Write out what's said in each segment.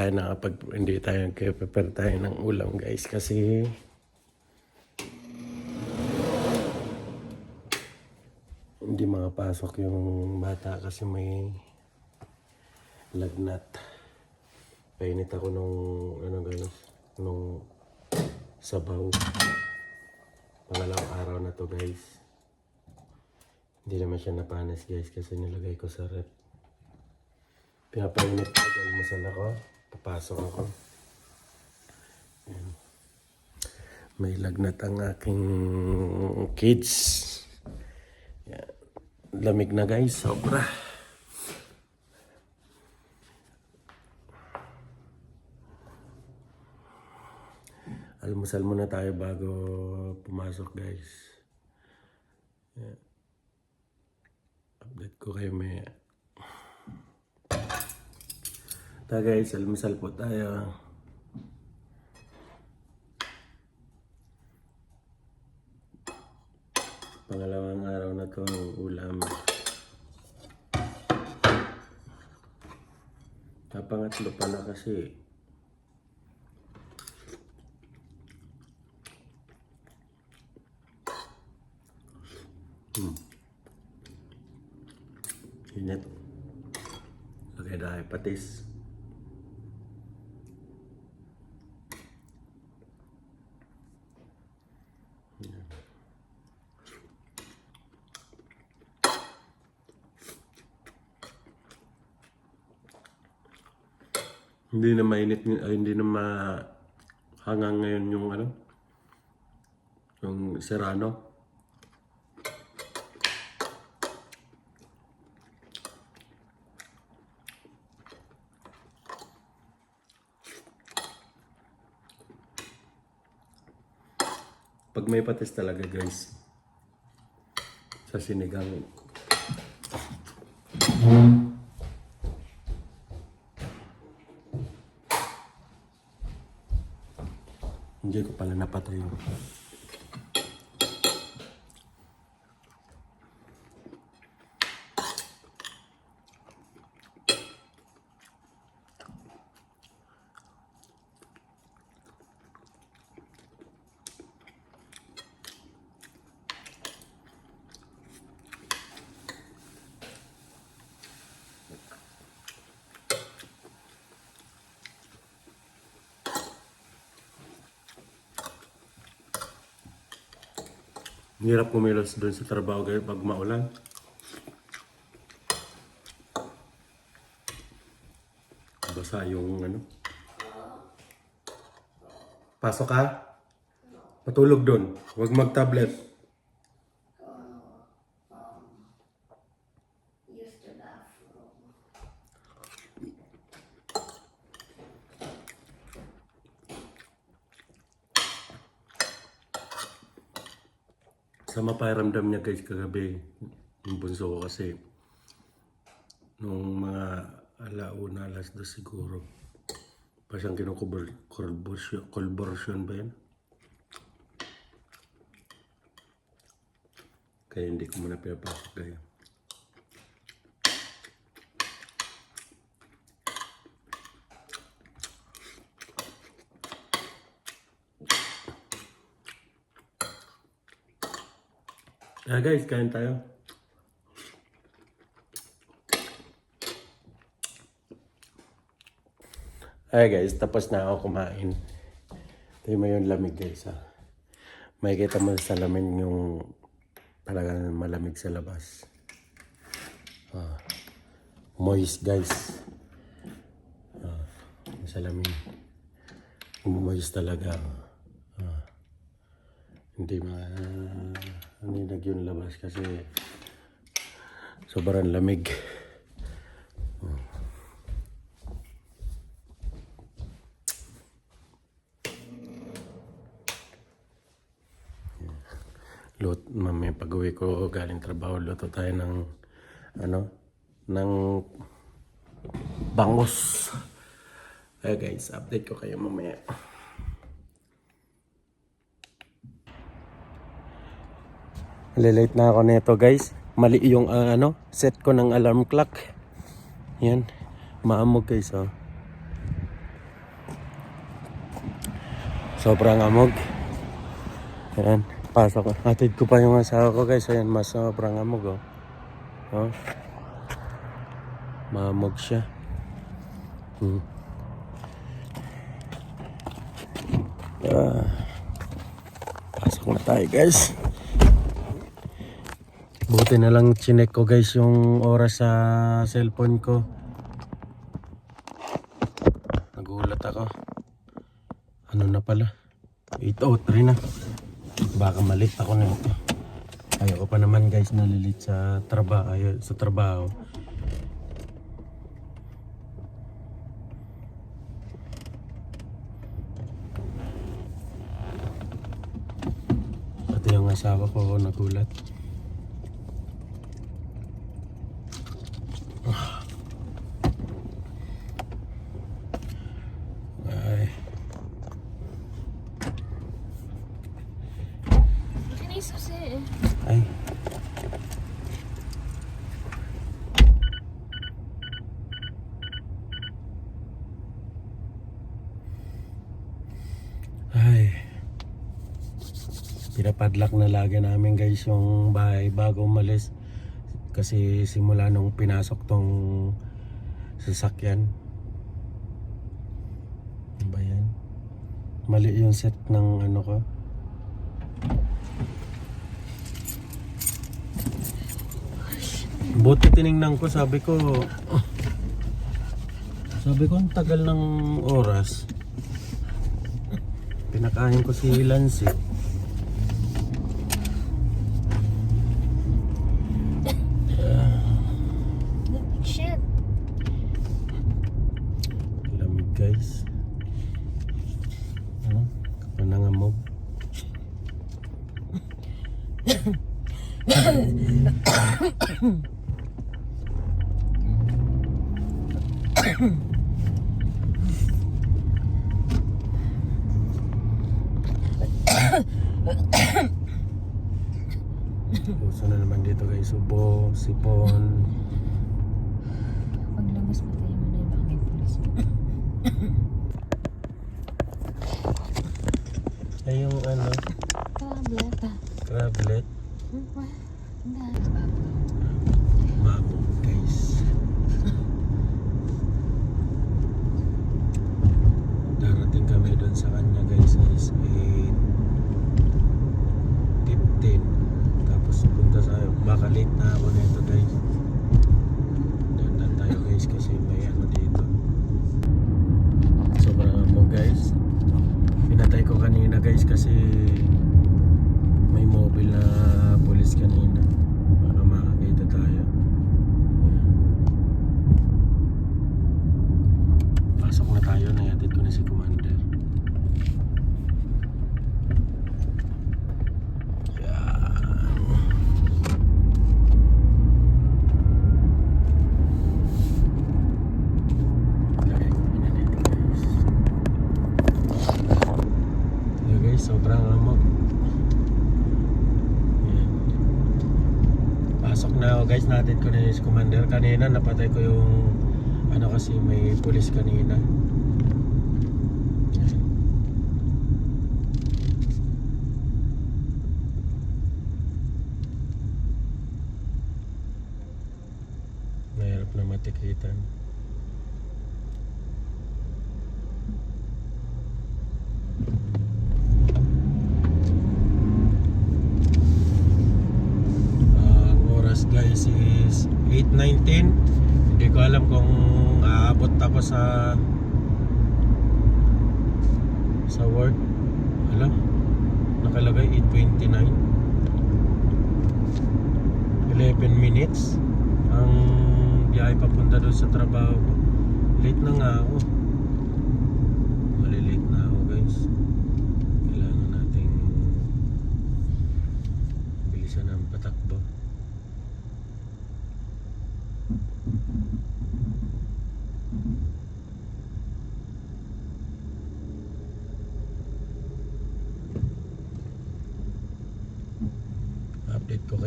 tayo nakapag hindi tayo nagpe-prepare tayo ng ulam guys kasi hindi makapasok yung bata kasi may lagnat. Painit ako nung ano guys, nung sabaw. Pangalawang araw na to guys. Hindi naman siya napanis guys kasi nilagay ko sa rep. Pinapainit ko, almusal ako. Papasok ako. Ayan. May lagnat ang aking kids. Ayan. Lamig na guys, sobra. Almusal muna tayo bago pumasok guys. Ayan. Update ko kayo may Ta guys, almusal po tayo. Pangalawang araw na to ang ulam. Kapangatlo pa na kasi. Hmm. Init. Lagay dahil patis. Hindi na mainit, ay, hindi na mahangang ngayon yung ano, yung serrano. Pag may patis talaga guys, sa sinigang, hindi ko pala Hirap kumilos doon sa trabaho kayo pag maulan. Basa yung ano. Pasok ka? Matulog doon. Huwag mag-tablet. Sama pakiramdam niya guys kagabi. Yung bunso ko kasi. Nung mga alauna, alas dos siguro. Pa siyang. Kulbursyon ba yan? Kaya hindi ko muna pinapasok Ah guys, kain tayo. Ay guys, tapos na ako kumain. Ito mo yung lamig guys ha. Makikita mo sa lamin yung talagang malamig sa labas. Ah, moist guys. Ah, yung salamin. Moist talaga. Ah, hindi ma... Hindi yung labas kasi sobrang lamig. Lut, mamaya pag uwi ko galing trabaho, luto tayo ng ano, ng bangus. Ay guys, update ko kayo mamaya. Lilate na ako nito guys. Mali yung ah, ano, set ko ng alarm clock. Yan. Maamog guys oh. Sobrang amog. Ayan. Pasok ko. Hatid ko pa yung asawa ko guys. Ayan. Mas sobrang amog oh. Oh. Maamog siya. Hmm. Ah. Pasok na tayo guys. Buti na lang chinek ko guys yung oras sa cellphone ko. Nagulat ako. Ano na pala? 8.03 na. Baka malit ako na ito. Ayoko pa naman guys nalilit sa trabaho. Ay, sa trabaho. Pati yung asawa ko nagulat. Ay. Can I susi? Ay. Ay. Pinapadlock na lagi namin guys yung bahay bago umalis. Kasi simula nung pinasok tong sasakyan. Ano ba yan? Mali yung set ng ano ko. Buti tiningnan ko, sabi ko, sabi ko, tagal ng oras. Pinakain ko si Lance. eh. Shit. Lamig guys. Ano? Kapanangamog. Uso na naman dito guys, ubo, sipon. Paglabas pa tayo mo na yung bakit pulis mo. Ay yung ano, Tableta. crablet. Hmm, what? Hindi. Mamo guys. Darating kami doon sa kanya guys is 8.15 Tapos punta sa baka late na ako nito guys. Dandan tayo guys kasi may ano dito. Sobrang amo guys. Pinatay ko kanina guys kasi may mobile na police kanina para makakita tayo. Pasok na tayo, nayatid ko na si Commander. Yan. Lagay ko muna dito guys. Yeah, guys, sobrang amok. Yan. Pasok na ako guys, natin ko na yung si commander. Kanina napatay ko yung ano kasi may pulis kanina. Mahirap na matikitan. Ah, Ang oras guys is 8.19 Hindi ko alam kung aabot ako sa sa work Alam Nakalagay 8.29 11 minutes. Ang biyahe papunta doon sa trabaho ko. Late na nga ako. Malilate na ako guys. Kailangan nating bilisan ang patakbo. update ko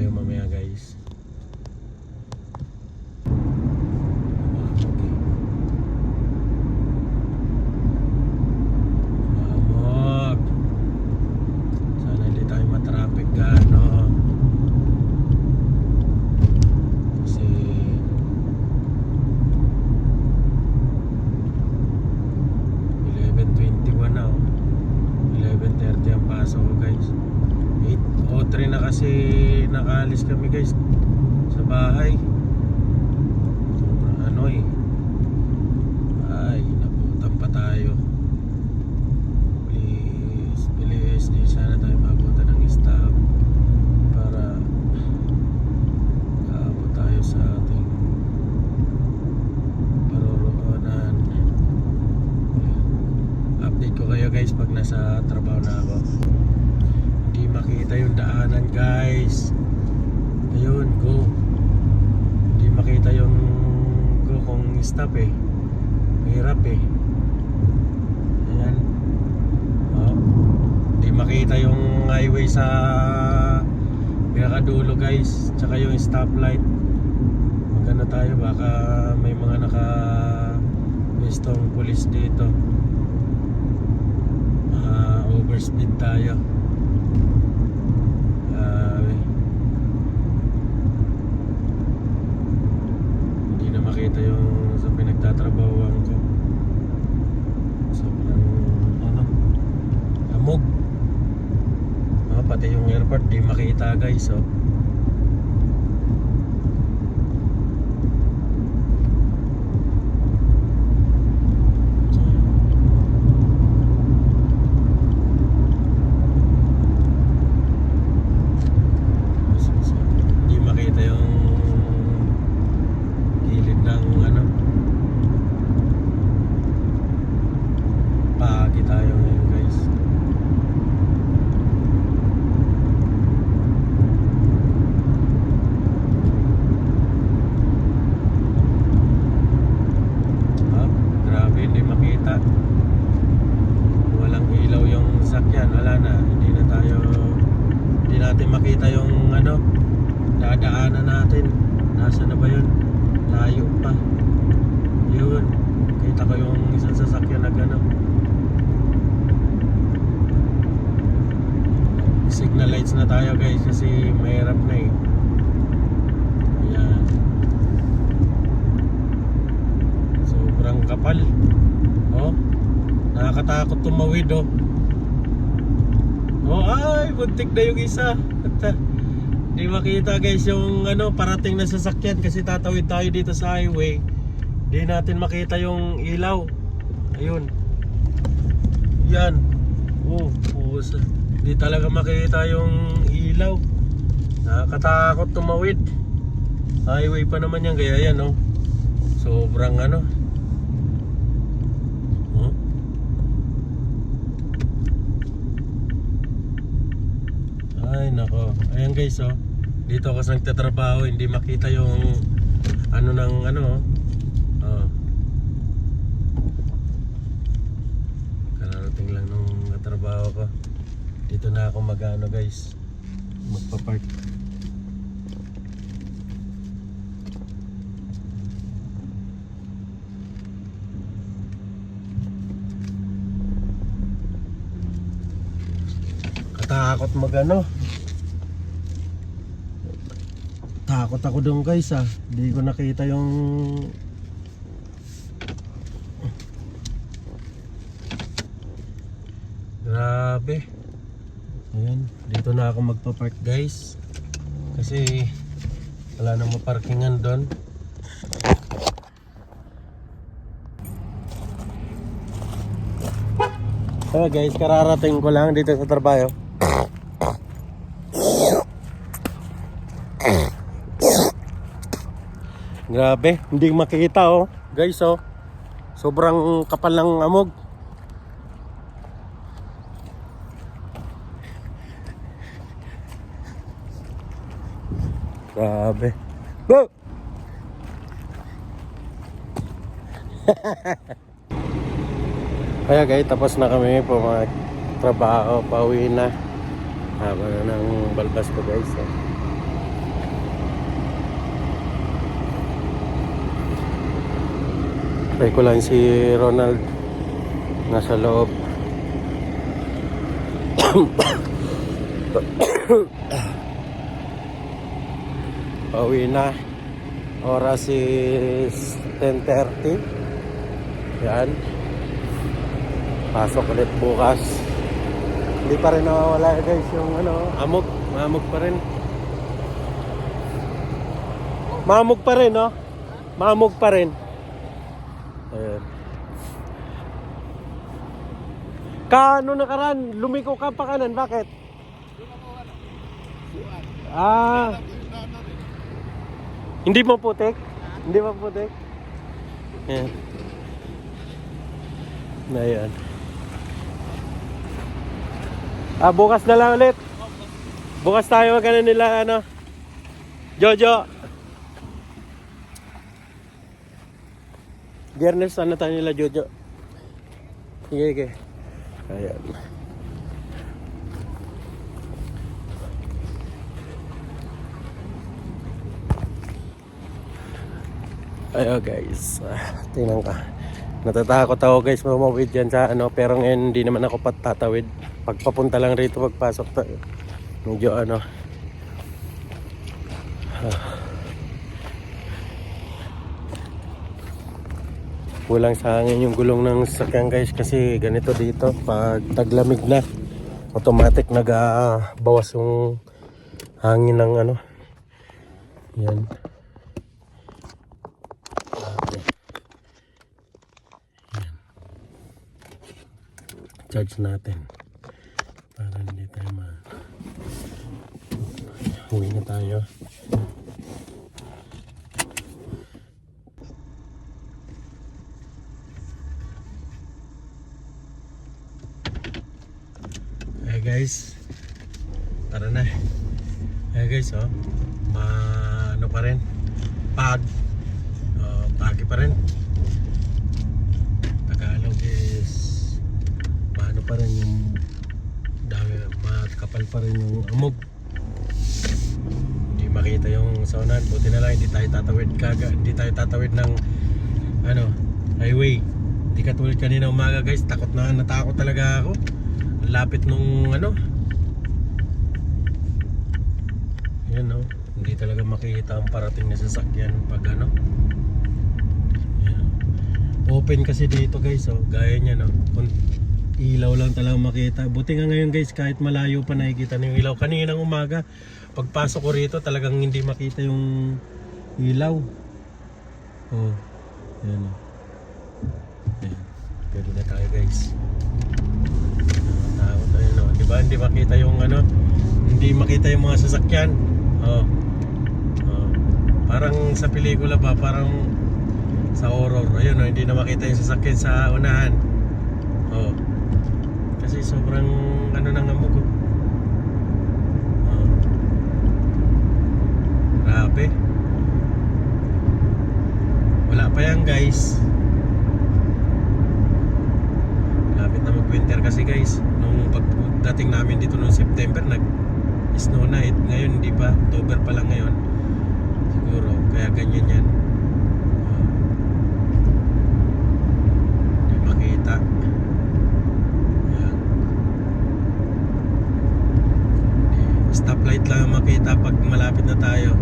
kayo mamaya guys. Cây dito Ah, overspeed tayo. Grabe. Hindi na makita yung sa pinagtatrabahuan ko. Sobrang ano, amog. Ah, pati yung airport di makita guys oh. Hindi makita yung gilid ng ano. Pagi tayo ngayon guys. Ah, grabe, hindi makita. Walang ilaw yung sakyan, wala na. Hindi na tayo hindi natin makita yung ano dadaanan natin nasa na ba yun layo pa yun kita ko yung isang sasakyan na gano'n signal lights na tayo guys kasi mahirap na eh yan sobrang kapal oh nakakatakot tumawid oh Oh, ay, buntik na yung isa. At, uh, Di makita guys yung ano, parating na sasakyan kasi tatawid tayo dito sa highway. Di natin makita yung ilaw. Ayun. Yan. Oh, pusa. Di talaga makita yung ilaw. Nakakatakot tumawid. Highway pa naman yan, kaya yan oh. Sobrang ano. Ay nako. Ayan guys oh. Dito ako sa nagtatrabaho, hindi makita yung ano ng ano oh. Oh. Kararating lang nung natrabaho ko. Dito na ako mag-ano guys. Magpa-park. Katakot mag-ano. Takot ako doon guys ah. Hindi ko nakita yung Grabe. Ayan, dito na ako magpa-park guys. Kasi wala nang maparkingan doon. So guys, kararating ko lang dito sa trabaho. Grabe, hindi makita oh. Guys oh. Sobrang kapal ng amog. Grabe. Go! Kaya guys, tapos na kami po mga trabaho, pauwi na. Haba na ng balbas ko guys. Eh. Try ko lang si Ronald nasa loob. Pauwi na. Oras is 10.30. Yan. Pasok ulit bukas. Hindi pa rin nawawala guys yung ano, amok. Mamog pa rin. Mamog pa rin, no? Mamog pa rin. Ayan. Kaano nakaraan? Lumiko ka pa kanan. Bakit? Ah. Hindi mo putik? Hindi mo putik? Ayan. Ayan. Ah, bukas na lang ulit. Bukas tayo magkano nila ano. Jojo. Biyernes ano tayo nila Jojo. Sige, sige. Ayan. Ayo guys, tingnan ka. Natatakot ako guys mamawid dyan sa ano pero ngayon hindi naman ako patatawid. Pagpapunta lang rito pagpasok tayo. Medyo ano. Kulang sa hangin yung gulong ng sasakyan guys kasi ganito dito pag taglamig na automatic nag-bawas yung hangin ng ano. Yan. charge natin para hindi tayo ma uwi na tayo guys. Tara na. Hey guys oh. Ma ano pa rin? Pag. Oh, pagi pa rin. Tagalog is paano pa rin yung dami makapal pa rin yung amog. Hindi makita yung saunan. Buti na lang hindi tayo tatawid kaga hindi tayo tatawid ng ano highway. Hindi katulad kanina umaga guys. Takot na natakot talaga ako lapit nung ano yan no hindi talaga makikita ang parating na sasakyan pag ano open kasi dito guys oh gaya niya no ilaw lang talaga makita. Buti nga ngayon guys, kahit malayo pa nakikita na yung ilaw. Kaninang umaga, pagpasok ko rito, talagang hindi makita yung ilaw. Oh, yan o. Yan. Pwede na tayo guys. Diba hindi makita yung ano, hindi makita yung mga sasakyan. Oh. oh. Parang sa pelikula ba, parang sa horror. Ayun no, hindi na makita yung sasakyan sa unahan. Oh. Kasi sobrang ano nang amog oh. Oh. Grabe. Wala pa yan guys. Lapit na mag-winter kasi guys. Pagdating namin dito noong September, nag snow. Eh, ngayon hindi pa. October pa lang ngayon. Siguro. Kaya ganyan yan. Hindi makita. Yan. Stoplight lang ang makita pag malapit na tayo.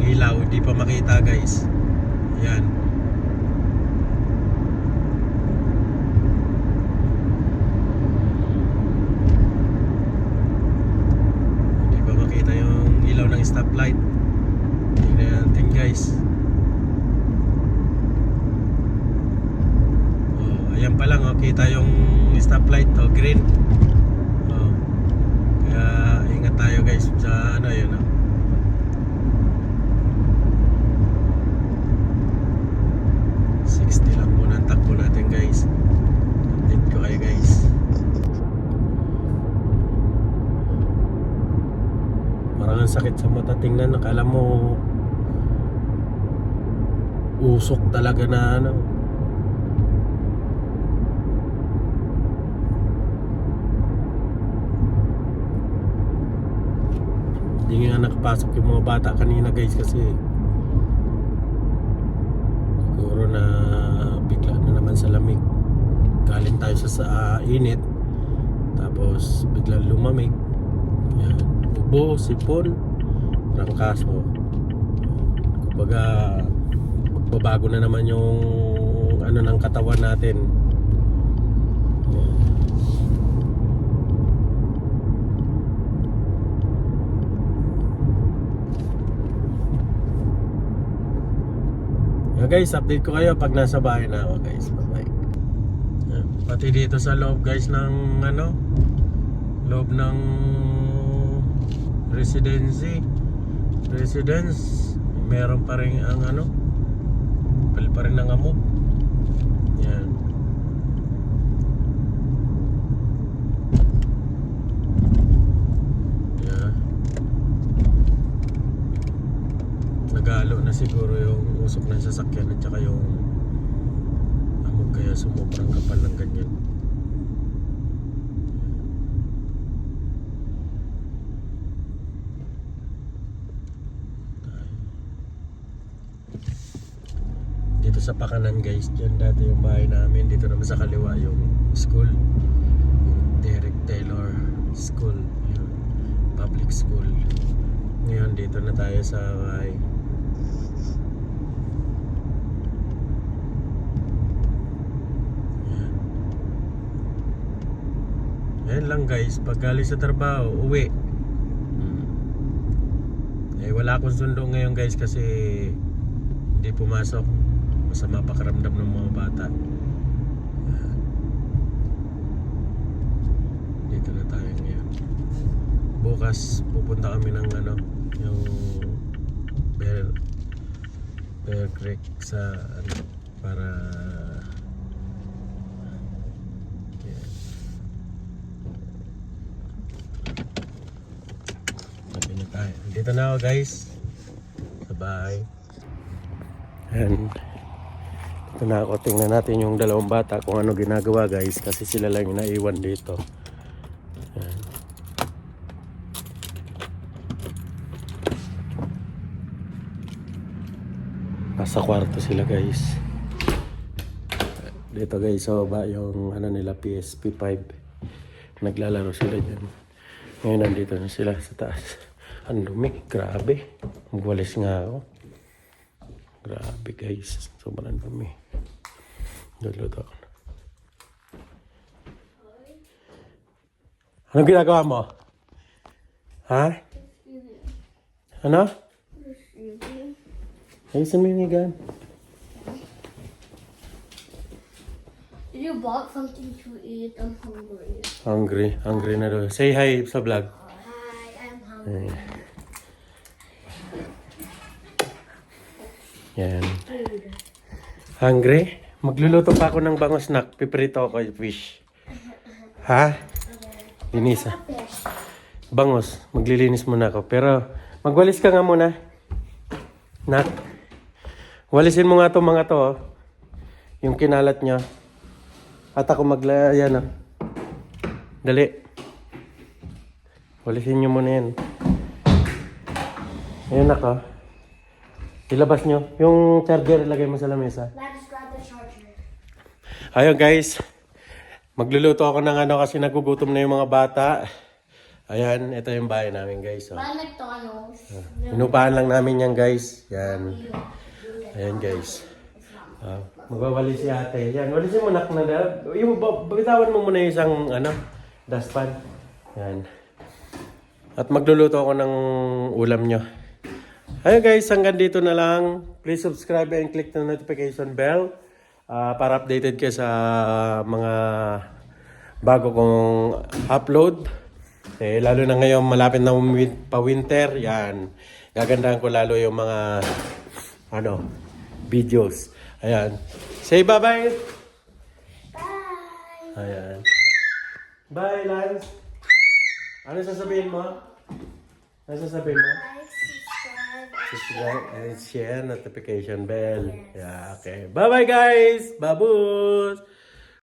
Yung ilaw, hindi pa makita guys. Yan. Hindi pa makita yung ilaw ng stoplight. Tingnan natin guys. Ayan pa lang oh, kita yung stoplight oh, green. Oh. Kaya ingat tayo guys sa ano yun oh. Sixty lang muna ang takbo natin guys. Update ko kayo guys. Parang ang sakit sa mata tingnan. Nakala mo usok talaga na ano. Hindi nga nakapasok yung mga bata kanina guys kasi siguro na sa lamig. Galing tayo sa, sa ah, init. Tapos biglang lumamig. Yan. Ubo, sipon, trangkaso. Kumbaga, magbabago na naman yung ano ng katawan natin. Yeah, guys, update ko kayo pag nasa bahay na ako guys. Bye-bye. Pati dito sa loob guys ng ano, loob ng residency, residence, meron pa rin ang ano, pal pa rin ng amok. Yan. Yeah. Nagalo na siguro yung usok ng sasakyan at saka yung amog kaya sumubrang kapal ng ganyan. Dito sa Pakanan guys, dyan dati yung bahay namin. Dito naman sa kaliwa yung school. Derek Taylor School. Yun. Public school. Ngayon dito na tayo sa bahay. Yan lang guys, pag galing sa trabaho, uwi. Hmm. Eh wala akong sundo ngayon guys kasi hindi pumasok. Masama pakiramdam ng mga bata. Yan. Dito na tayo ngayon. Bukas pupunta kami ng ano, yung Bear, Bear Creek sa ano, para Yan. Sabi na tayo. Dito na ako guys. Sa bahay. Yan. Dito na ako. Tingnan natin yung dalawang bata kung ano ginagawa guys. Kasi sila lang yung naiwan dito. Yan. Nasa kwarto sila guys. Dito guys, sa baba yung ano nila PSP 5. Naglalaro sila dyan. Ngayon nandito na sila sa taas. Ang dumi, grabe. Magwalis nga ako. Grabe guys, sobrang dumi. Luluto ako. Anong ginagawa mo? Ha? Ano? Ayusin mo yung. Did you bought something to eat? I'm hungry. Hungry. Hungry na daw. Say hi sa vlog. Yan. Hungry? Magluluto pa ako ng bangos snack. Piprito ako yung fish. Ha? Linisa. Fish. Bangos. Maglilinis muna ako. Pero magwalis ka nga muna. Nak. Walisin mo nga to mga to. Oh. Yung kinalat niya. At ako magla... Yan oh. Dali. Walisin niyo muna yan. Ayan ako. Ilabas nyo. Yung charger ilagay mo sa lamesa. Ayun guys, magluluto ako ng ano kasi nagugutom na yung mga bata. Ayan, ito yung bahay namin guys. Oh. McDonald's. Inupahan lang namin yan guys. Yan. Ayan guys. Ah, magbawali si ate. Yan, walisin mo nak na da. Yung bitawan mo muna yung isang ano, dustpan. Yan. At magluluto ako ng ulam nyo. Ayun guys, hanggang dito na lang. Please subscribe and click the notification bell ah, para updated kayo sa mga bago kong upload. Eh, lalo na ngayon malapit na win- pa-winter, yan. Gagandahan ko lalo yung mga ano, videos. Ayan. Say bye-bye. Bye. Ayan. Bye, Lance. Ano sasabihin mo? Ano sasabihin mo? Subscribe. Subscribe and share notification bell. Yeah, okay. Bye-bye, guys. Babus.